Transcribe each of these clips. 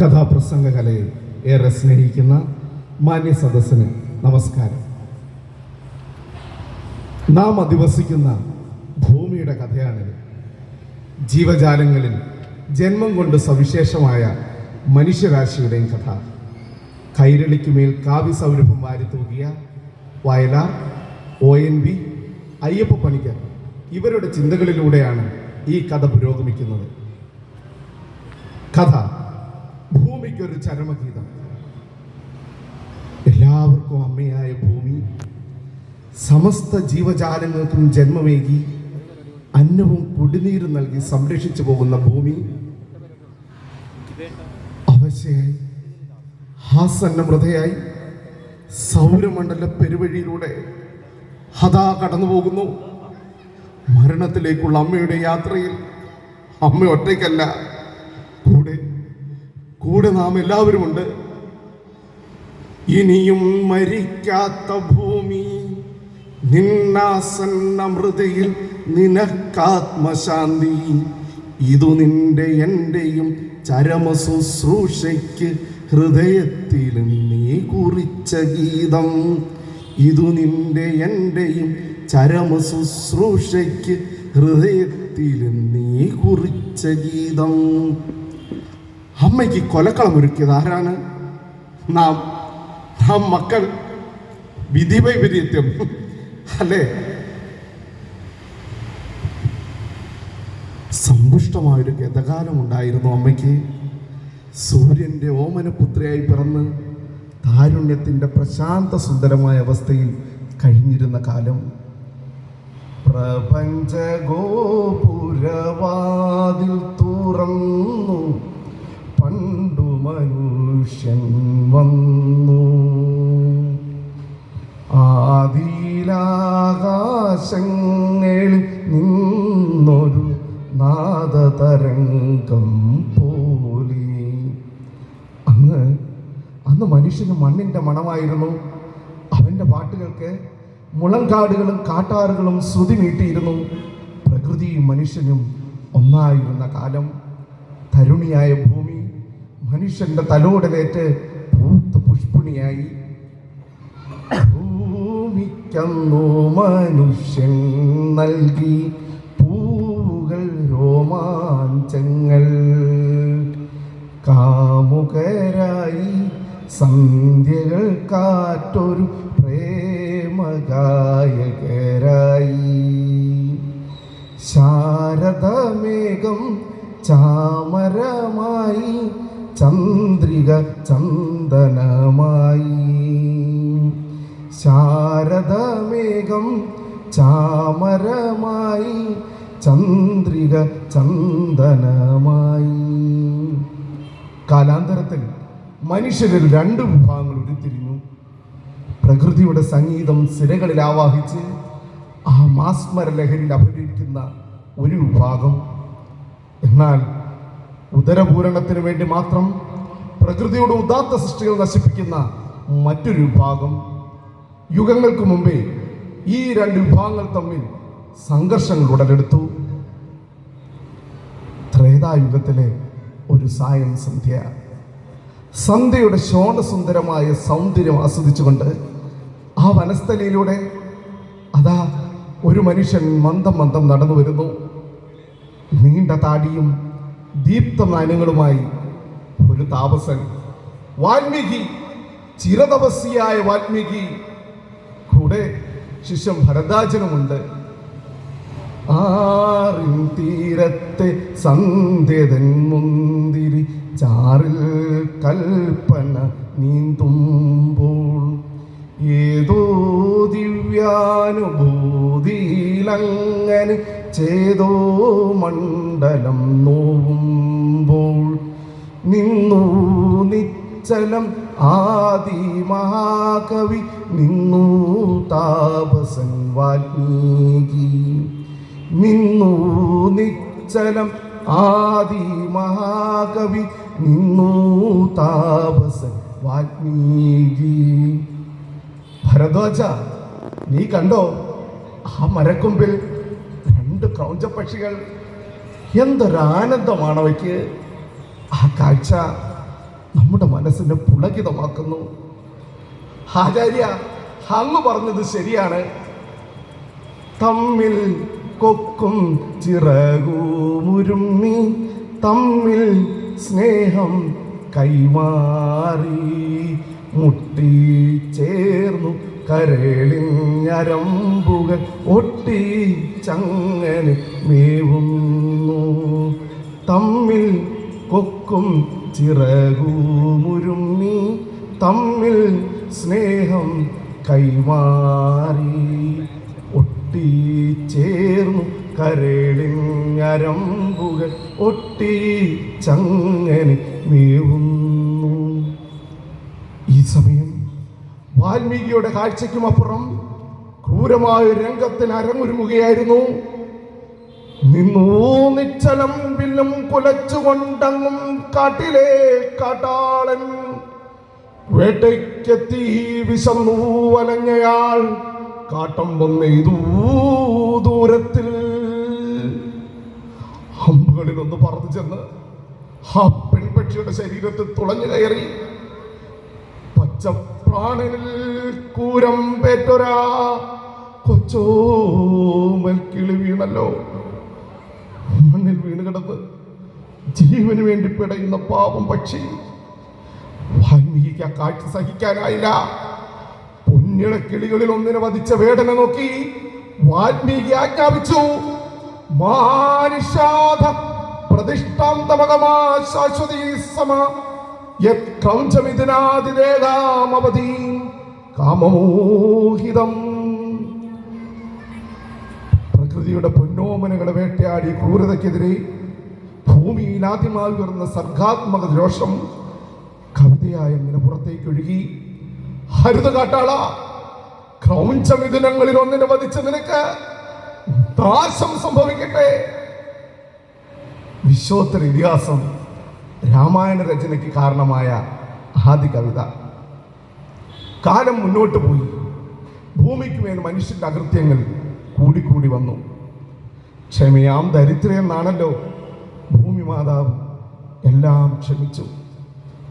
കഥാപ്രസംഗ കലയെ ഏറെ സ്നേഹിക്കുന്ന മാന്യ സദസ്സിന് നമസ്കാരം. നാം അധിവസിക്കുന്ന ഭൂമിയുടെ കഥയാണിത്. ജീവജാലങ്ങളിൽ ജന്മം കൊണ്ട് സവിശേഷമായ മനുഷ്യരാശിയുടെയും കഥ. കൈരളിക്കുമേൽ കാവ്യ സൗരഭം വാരിത്തൂകിയ Vayalar O N V Ayyappa Panicker ഇവരുടെ ചിന്തകളിലൂടെയാണ് ഈ കഥ പുരോഗമിക്കുന്നത്. കഥ ഭൂമിക്കൊരു ചരമഗീതം. എല്ലാവർക്കും അമ്മയായ ഭൂമി സമസ്ത ജീവജാലങ്ങൾക്കും ജന്മമേകി അന്നവും കുടിനീരും നൽകി സംരക്ഷിച്ചു പോകുന്ന ഭൂമി. അവശയായി ഹാസന്ന മൃതയായി സൗരമണ്ഡല പെരുവഴിയിലൂടെ ഹതാ കടന്നു പോകുന്നു മരണത്തിലേക്കുള്ള അമ്മയുടെ യാത്രയിൽ അമ്മ ഒറ്റയ്ക്കല്ല കൂടെ നാം എല്ലാവരുമുണ്ട്. ഇനിയും മരിക്കാത്ത ഭൂമി നിന്നാസന്ന മൃതയിൽ നിനക്കാത്മശാന്തി. ഇതു നിന്റെ എന്റെയും ചരമശുശ്രൂഷയ്ക്ക് ഹൃദയത്തിൽ നീ കുറിച്ച ഗീതം. ഇതു നിന്റെ എന്റെയും ചരമശുശ്രൂഷയ്ക്ക് ഹൃദയത്തിൽ നീ കുറിച്ച ഗീതം. അമ്മയ്ക്ക് കൊലക്കളം ഒരുക്കിയത് ആരാണ്? നാം നാം മക്കൾ. വിധി വൈപരീത്യം അല്ലേ? സമ്പുഷ്ടമായൊരു ഗതകാലം ഉണ്ടായിരുന്നു അമ്മയ്ക്ക്. സൂര്യന്റെ ഓമനപുത്രിയായി പിറന്ന് താരുണ്യത്തിന്റെ പ്രശാന്ത സുന്ദരമായ അവസ്ഥയിൽ കഴിഞ്ഞിരുന്ന കാലം. പ്രപഞ്ചഗോപുരവാതിൽ തുറന്നു. പണ്ടു മനുഷ്യൻ വന്നു. ആദിലാകാശങ്ങളിൽ നിന്നൊരു നാദതരംഗം പോലെ. അന്ന് അന്ന് മനുഷ്യന് മണ്ണിന്റെ മണമായിരുന്നു. അവന്റെ പാട്ടുകൾക്ക് മുളങ്കാടുകളും കാട്ടാറുകളും ശ്രുതി നീട്ടിയിരുന്നു. പ്രകൃതിയും മനുഷ്യനും ഒന്നായിരുന്ന കാലം. തരുണിയായ ഭൂമി മനുഷ്യന്റെ തലോടലേറ്റ് പൂത്ത് പുഷ്പിണിയായി. ഭൂമിക്കന്നു മനുഷ്യൻ നൽകി പൂവുകൾ രോമാഞ്ചങ്ങൾ. കാമുകരായി സന്ധ്യകൾ കാറ്റൊരു പ്രേമഗായകരായി. ശാരദമേഘം ചാമരമായി ചന്ദ്രിക ചന്ദനമായി. ശാരദമേഘം ചാമരമായി ചന്ദ്രിക ചന്ദനമായി. കാലാന്തരത്തിൽ മനുഷ്യരിൽ രണ്ട് വിഭാഗങ്ങൾ ഉരുത്തിരിഞ്ഞു. പ്രകൃതിയുടെ സംഗീതം സിരകളിൽ ആവാഹിച്ച് ആ മാസ്മര ലഹരിയിൽ അഭിനയിക്കുന്ന ഒരു വിഭാഗം. എന്നാൽ ഉദരപൂരണത്തിന് വേണ്ടി മാത്രം പ്രകൃതിയുടെ ഉദാത്ത സൃഷ്ടികൾ നശിപ്പിക്കുന്ന മറ്റൊരു വിഭാഗം. യുഗങ്ങൾക്ക് മുമ്പേ ഈ രണ്ട് വിഭാഗങ്ങൾ തമ്മിൽ സംഘർഷങ്ങൾ ഉടലെടുത്തു. ത്രേതായുഗത്തിലെ ഒരു സായം സന്ധ്യ. സന്ധ്യയുടെ ശോണസുന്ദരമായ സൗന്ദര്യം ആസ്വദിച്ചുകൊണ്ട് ആ വനസ്ഥലിയിലൂടെ അതാ ഒരു മനുഷ്യൻ മന്ദം മന്ദം നടന്നു വരുന്നു നീണ്ട താടിയും ദീപ്ത നയനങ്ങളുമായി ഒരു താപസൻ. വാൽമീകി ചിരതപസ്യായ വാൽമീകി കൂടെ ശിഷ്യൻ ഭരതാചനമുണ്ട് ആറിൻ തീരത്തെ സന്ധ്യതൻ മുന്തിരി ചാറിൽ കൽപ്പന നീന്തുമ്പോൾ ഏതോ ദിവ്യാനുഭൂതിയിലങ്ങനെ ചേതോ മണ്ഡലം നോവുമ്പോൾ നിന്നു നിശ്ചലം ആദി മഹാകവി നിന്നു താപസൻ വാൽമീകി. നിന്നു നിശ്ചലം ആദി മഹാകവി നിന്നു താപസൻ വാൽമീകി. ഭരദ്വാജ നീ കണ്ടോ ആ മരക്കൊമ്പിൽ രണ്ട് ക്രൗഞ്ചപ്പക്ഷികൾ എന്തൊരാനന്ദമാണ് അവയ്ക്ക് ആ കാഴ്ച നമ്മുടെ മനസ്സിനെ പുളകിതമാക്കുന്നു. ആചാര്യ അങ്ങ് പറഞ്ഞത് ശരിയാണ്. തമ്മിൽ കൊക്കും ചിറകൂരുമ്മി തമ്മിൽ സ്നേഹം കൈമാറി മുട്ടി ചേർന്നു കരളിഞ്ഞരമ്പുകൾ ഒട്ടി ചങ്ങനെ മേവുന്നു. തമ്മിൽ കൊക്കും ചിറകൂമുരുങ്ങി തമ്മിൽ സ്നേഹം കൈമാറി. ഒട്ടി ചേർന്നു കരളിഞ്ഞരമ്പുകൾ ഒട്ടി ചങ്ങനെ മേവുന്നു. ഈ സമയം വാൽമീകിയുടെ കാഴ്ചയ്ക്കുമപ്പുറം ക്രൂരമായ രംഗത്തിന് അരങ്ങൊരുങ്ങുകയായിരുന്നു. നിന്നൂ നിശ്ചലം വില്ലും കുലച്ചുകൊണ്ടങ്ങും കാട്ടിലെ കാട്ടാളൻ. വേട്ടയ്ക്കെത്തി വിശന്നു വലഞ്ഞയാൾ കാട്ടം വന്നെയ്തൂ ദൂരത്തിൽ. അമ്പുകളിൽ ഒന്ന് പറന്നു ചെന്ന് ആ പെൺപക്ഷിയുടെ ശരീരത്തിൽ തുളഞ്ഞു കയറി. പച്ചപ്രാണനിൽ കൂരം പേറ്റൊരാ കൊച്ചോമൽ കിളി വീണല്ലോ. മണ്ണിൽ വീണ് കിടന്ന് ജീവന് വേണ്ടി പിടയുന്ന പാപം പക്ഷി. വാൽമീകിക്ക് ആ കാഴ്ച സഹിക്കാനായില്ല. പൊന്നിട കിളികളിൽ ഒന്നിനെ വധിച്ച വേദന നോക്കി വാൽമീകി ആജ്ഞാപിച്ചു. മാനിഷാധ പ്രതിഷ്ഠാന്തമകമാ ശാശ്വതീ സമ കാമമോഹിതം. പ്രകൃതിയുടെ പൊന്നോമനകളെ വേട്ടയാടി ക്രൂരതയ്ക്കെതിരെ ഭൂമിയിൽ ആദ്യമായി ഉയർന്ന സർഗാത്മക രോഷം കവിതയായ ഇങ്ങനെ പുറത്തേക്ക് ഒഴുകി ഹരിത കാട്ടാള ക്രൗഞ്ചമിഥുനങ്ങളിൽ ഒന്നിനെ വധിച്ച നിനക്ക് നാശം സംഭവിക്കട്ടെ. വിശ്വോത്തര ഇതിഹാസം രാമായണ രചനയ്ക്ക് കാരണമായ ആദ്യ കവിത. കാലം മുന്നോട്ട് പോയി. ഭൂമിക്ക് മേൽ മനുഷ്യന്റെ അകൃത്യങ്ങൾ കൂടിക്കൂടി വന്നു. ക്ഷമയാം ദരിദ്രയെന്നാണല്ലോ ഭൂമി മാതാവ്. എല്ലാം ക്ഷമിച്ചു.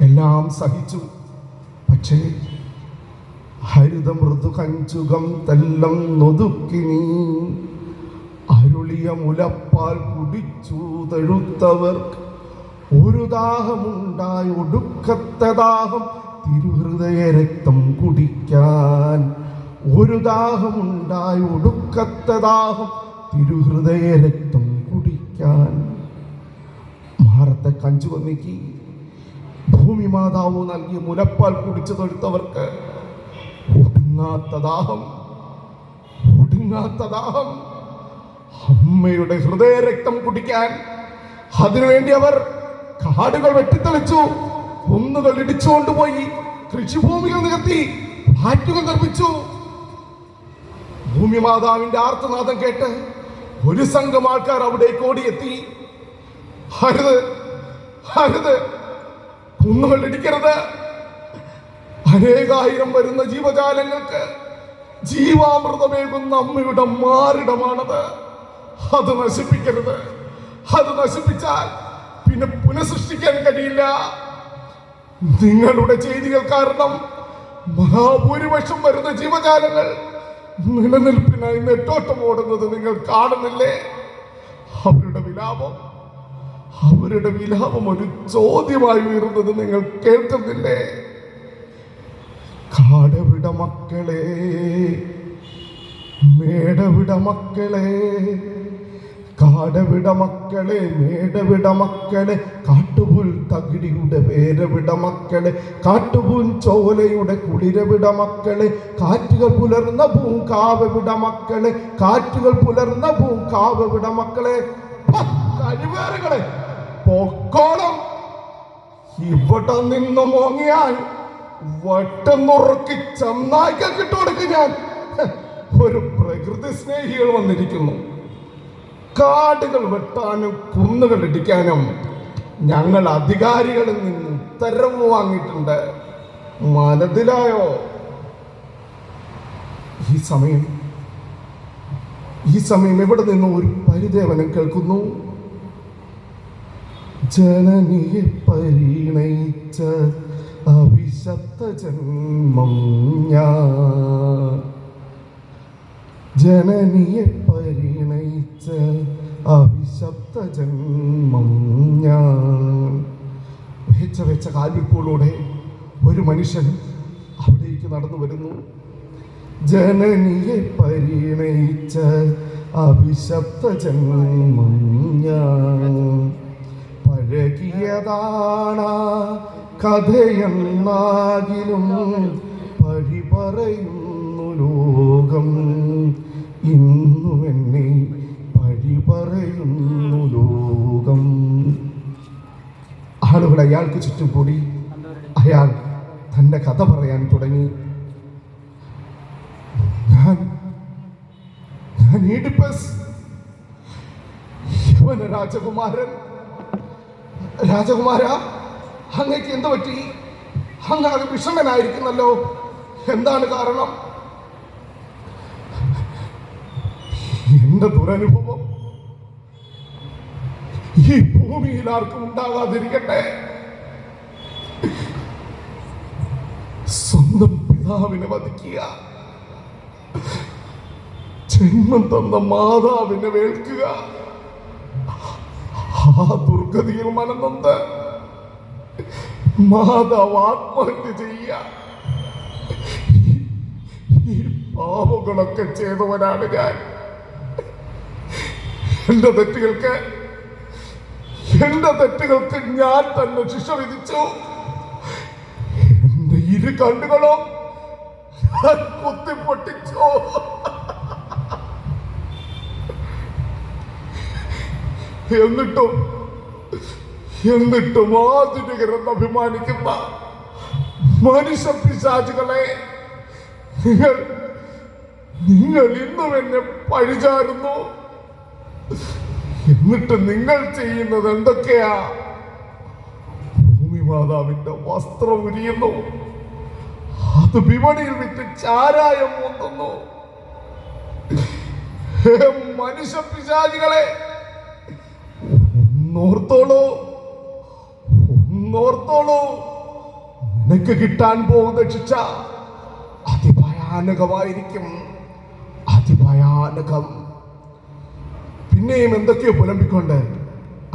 എല്ലാം സഹിച്ചു. പക്ഷേ ഹരിത മൃദു കഞ്ചുകം തെല്ലം നീ അരുളിയ മുലപ്പാൽ കുടിച്ചു തഴുത്തവർക്ക് ഒരു ദാഹമുണ്ടായി ഒടുക്കത്തെ ദാഹം തിരുഹൃദയ രക്തം കുടിക്കാൻ. ഒരു ദാഹമുണ്ടായി ഒടുക്കത്തെ ദാഹം തിരുഹൃദയ രക്തം കുടിക്കാൻ. മാറത്തെ കഞ്ചു വന്നിക്കി. ഭൂമി മാതാവ് നൽകിയ മുലപ്പാൽ കുടിച്ചു തൊഴുത്തവർക്ക് ഒടുങ്ങാത്ത ദാഹം ഒടുങ്ങാത്ത ദാഹം. അമ്മയുടെ ഹൃദയ രക്തം കുടിക്കാൻ. അതിനുവേണ്ടി അവർ കാടുകൾ വെട്ടിത്തെളിച്ചു. കുന്നുകൾ ഇടിച്ചുകൊണ്ടുപോയി. കൃഷിഭൂമികൾ നികത്തി. ഫ്ലാറ്റുകൾ നിർമ്മിച്ചു. ഭൂമി മാതാവിന്റെ ആർത്തനാദം കേട്ട് ഒരു സംഘം ആൾക്കാർ അവിടേക്ക് ഓടിയെത്തി. ഹരുത് ഹരുത് കുന്നുകൾ ഇടിക്കരുത്. അനേകായിരം വരുന്ന ജീവജാലങ്ങൾക്ക് ജീവാമൃതമേകുന്ന അമ്മയുടെ മാറിടമാണത്. അത് നശിപ്പിക്കരുത്. അത് നശിപ്പിച്ചാൽ പിന്നെ പുനഃസൃഷ്ടിക്കാൻ കഴിയില്ല. നിങ്ങളുടെ ചെയ്തികൾ കാരണം മഹാഭൂരിപക്ഷം വരുന്ന ജീവജാലങ്ങൾ നിലനിൽപ്പിനായി നെട്ടോട്ടം ഓടുന്നത് നിങ്ങൾ കാണുന്നില്ലേ? അവരുടെ വിലാപം അവരുടെ വിലാപം ഒരു ചോദ്യമായി ഉയരുന്നത് നിങ്ങൾ കേൾക്കുന്നില്ലേ? കാടവിട മക്കളെ മേടവിട മക്കളെ കാടവിട മക്കളെ മേടവിട മക്കളെ കാട്ടുപുൽ തകിടിയുടെ വേരവിട മക്കളെ കാട്ടുപൂൻ ചോലയുടെ കുളിരവിട മക്കളെ കാറ്റുകൾ പുലർന്ന പൂങ്കാവവിട മക്കളെ കാറ്റുകൾ പുലർന്ന പൂങ്കാവവിട മക്കളെ കഴിവേറുകളെ പൊക്കോളം. ഇവിടെ നിന്ന് മോങ്ങിയാൽ വട്ടം നുറുക്കി ചെന്നായിക്കാൻ കിട്ടുകൊടുക്കും ഞാൻ. ഒരു പ്രകൃതി സ്നേഹികൾ വന്നിരിക്കുന്നു. കാടുകൾ വെട്ടാനും കുന്നുകൾ ഇടിക്കാനും ഞങ്ങൾ അധികാരികളിൽ നിന്ന് ഉത്തരവ് വാങ്ങിയിട്ടുണ്ട്. മനതിലായോ ഈ സമയം ഈ സമയം ഇവിടെ നിന്ന് ഒരു പരിദേവനം കേൾക്കുന്നു? ജനനിയെ പരിണയിച്ച അവിശത്ത ജന്മം ഞാൻ. ജനനിയെ പരിണയിച്ച അവിശബ്ദ ജന്മം ഞാൻ. വെച്ച വെച്ച കാൽവിപ്പോളൂടെ ഒരു മനുഷ്യൻ അവിടേക്ക് നടന്നു വരുന്നു. ജനനിയെ പരിണയിച്ച അഭിശബ്ദ ജന്മം ഞാൻ. പഴകിയതാണ കഥയെന്നാകിലും പഴി പറയുന്നു ലോകം. ഇന്നു എന്നെ പറയുന്നു ലോകം. ആളുകൾ അയാൾക്ക് ചുറ്റും കൂടി. അയാൾ തന്റെ കഥ പറയാൻ തുടങ്ങി. ഞാൻ ഞാൻ ഈഡിപ്പസ്. രാജകുമാരൻ. രാജകുമാര അങ്ങേക്ക് എന്ത് പറ്റി? അങ്ങാകെ വിഷമനായിരിക്കുന്നല്ലോ. എന്താണ് കാരണം? എന്റെ ദുരനുഭവം. ഈ ഭൂമിയിൽ ആർക്കും ഉണ്ടാകാതിരിക്കട്ടെ. സ്വന്തം പിതാവിനെ വധിക്കുക. ജന്മം തന്ന മാതാവിനെ വേൾക്കുക ആ ദുർഗതിയിൽ മനന്നുണ്ട് മാതാവ് ആത്മഹത്യ ചെയ്യുക. ഈ ചെയ്തവനാണ് ഞാൻ. എന്റെ തെറ്റുകൾക്ക് എന്റെ തെറ്റുകൾക്ക് ഞാൻ തന്നെ ശിക്ഷ വിധിച്ചു. എന്റെ ഇരു കണ്ണുകളോ ഞാൻ കുത്തിപ്പൊട്ടിച്ചു. എന്നിട്ടും എന്നിട്ടും ആധുനികരെന്ന് അഭിമാനിക്കുന്ന മനുഷ്യ പിശാചുകളെ നിങ്ങൾ നിങ്ങൾ ഇന്നും എന്നെ പഴിചാരുന്നു. എന്നിട്ട് നിങ്ങൾ ചെയ്യുന്നത് എന്തൊക്കെയാ? ഭൂമി മാതാവിന്റെ വസ്ത്രം ഉരിയുന്നു. അത് വിപണിയിൽ വിറ്റ് ചാരായം മുന്തുന്നു മനുഷ്യ പിശാചികളെ ഒന്നോർത്തോളൂ. ഒന്നോർത്തോളൂ. നിനക്ക് കിട്ടാൻ പോകുന്ന ശിക്ഷ അതിഭയാനകമായിരിക്കും. അതിഭയാനകം. പിന്നെയും എന്തൊക്കെയോ പുലമ്പിക്കൊണ്ട്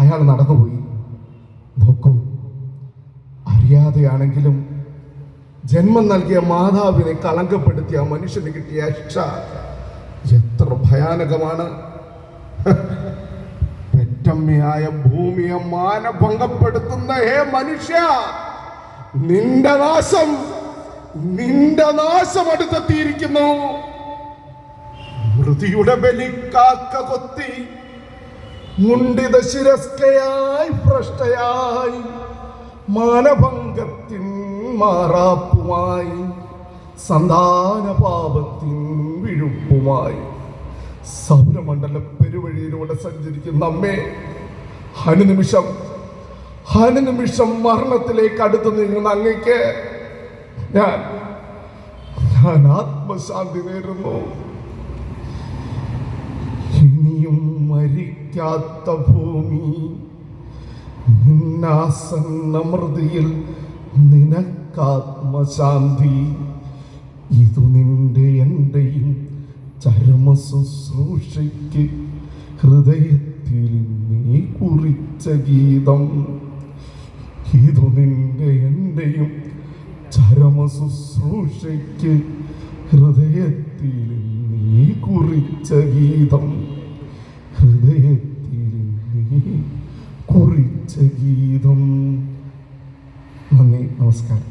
അയാൾ നടന്നുപോയി. നോക്കൂ അറിയാതെയാണെങ്കിലും ജന്മം നൽകിയ മാതാവിനെ കളങ്കപ്പെടുത്തിയ മനുഷ്യന് കിട്ടിയ ശിക്ഷ എത്ര ഭയാനകമാണ്. പെറ്റമ്മയായ ഭൂമിയെ മാനഭംഗപ്പെടുത്തുന്ന ഹേ മനുഷ്യ നിന്റെ നാശം നിന്റെ നാശം അടുത്തെത്തിയിരിക്കുന്നു. മൃതിയുടെ കാക്ക കൊത്തി മുണ്ടിത ശിരസ്കയായി ഭ്രഷ്ടയായി മാനഭംഗത്തിൻ മാറാപ്പുമായി സന്താന പാപത്തിൻ വിഴുപ്പുമായി. സൗരമണ്ഡല പെരുവഴിയിലൂടെ സഞ്ചരിക്കുന്ന അമ്മേ ഹനുനിമിഷം ഹനുനിമിഷം മരണത്തിലേക്ക് അടുത്ത് നീങ്ങുന്ന അങ്ങയ്ക്ക് ഞാൻ ഞാൻ ആത്മശാന്തി നേരുന്നു ഇനിയും മരിക്കാത്ത ഭൂമി. നിന്നാസന്നമൃതിയിൽ നിനക്കാത്മശാന്തി. ഇതു നിന്റെ എന്റെയും ചരമ ശുശ്രൂഷയ്ക്ക് ഹൃദയത്തിൽ നീ കുറിച്ച ഗീതം. ഇതു നിന്റെ എന്റെയും ചരമ ശുശ്രൂഷയ്ക്ക് ഹൃദയത്തിൽ നീ കുറിച്ച ഗീതം. ഹൃദയത്തിൽ നീ കുറിച്ച ഗീതം. നന്ദി നമസ്കാരം.